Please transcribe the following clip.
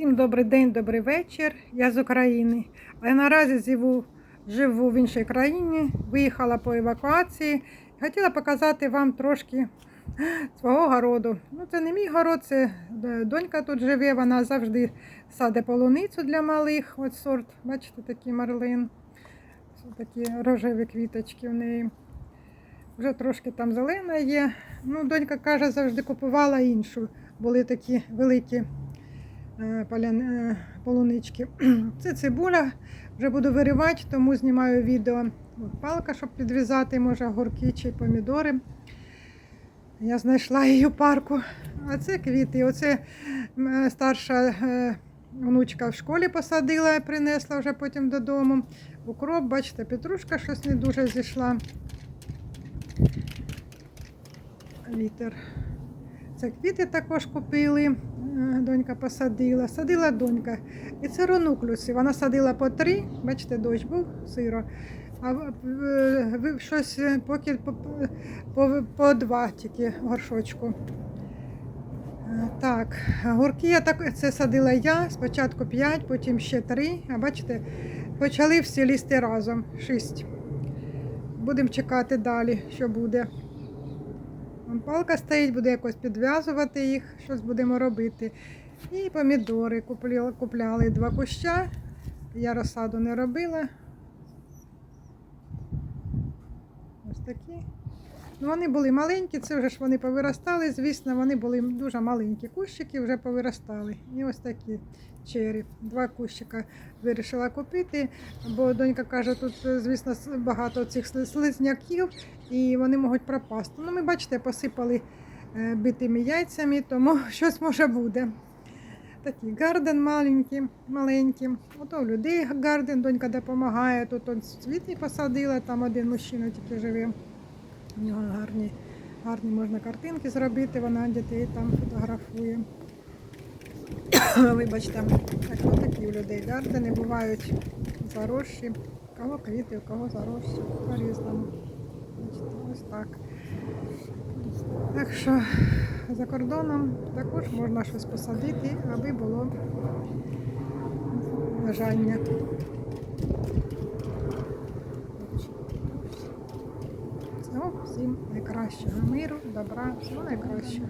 Всім добрий день, добрий вечір. Я з України. А наразі живу, живу в іншій країні, виїхала по евакуації. Хотіла показати вам трошки свого городу. Ну, це не мій город, це е, донька тут живе, вона завжди саде полуницю для малих. От сорт, бачите, такий марлин. Це такі рожеві квіточки в неї. Вже трошки там зелена є. Ну, донька каже, завжди купувала іншу. Були такі великі полунички. Це цибуля. Вже буду виривати, тому знімаю відео. От палка, щоб підв'язати, може, огурки чи помідори. Я знайшла її у парку. А це квіти. Оце е, старша е, внучка в школі посадила принесла вже потім додому. Укроп, бачите, петрушка щось не дуже зійшла. Вітер. Це квіти також купили. Донька посадила. Садила донька. І це ронуклюси. Вона садила по три, бачите, дощ був сиро. А щось е, поки по, по, по два тільки горшочку. Е, Так, гурки я так це садила я. Спочатку 5, потім ще 3. А бачите, почали всі лізти разом. 6. Будемо чекати далі, що буде. Палка стоїть, буде якось підв'язувати їх, щось будемо робити. І помідори купляли, купляли два куща. Я розсаду не робила. Ось такі. Ну, вони були маленькі, це вже ж вони повиростали. Звісно, вони були дуже маленькі кущики, вже повиростали. І ось такі чері. Два кущика вирішила купити, бо донька каже, тут, звісно, багато цих слизняків і вони можуть пропасти. Ну, ми бачите, посипали е, битими яйцями, тому щось може буде. Такий гарден маленький, маленький. Ото у людей гарден, донька допомагає. Тут он цвіти посадила, там один мужчина тільки живе. У нього гарні, гарні можна картинки зробити, вона дітей там фотографує. Вибачте, так, такі у людей гардени бувають заросші. У кого квіти, у кого заросші, по-різному. Ось так. Так що за кордоном також можна щось посадити, аби було бажання. Всього всім найкращого миру, добра, всього найкращого.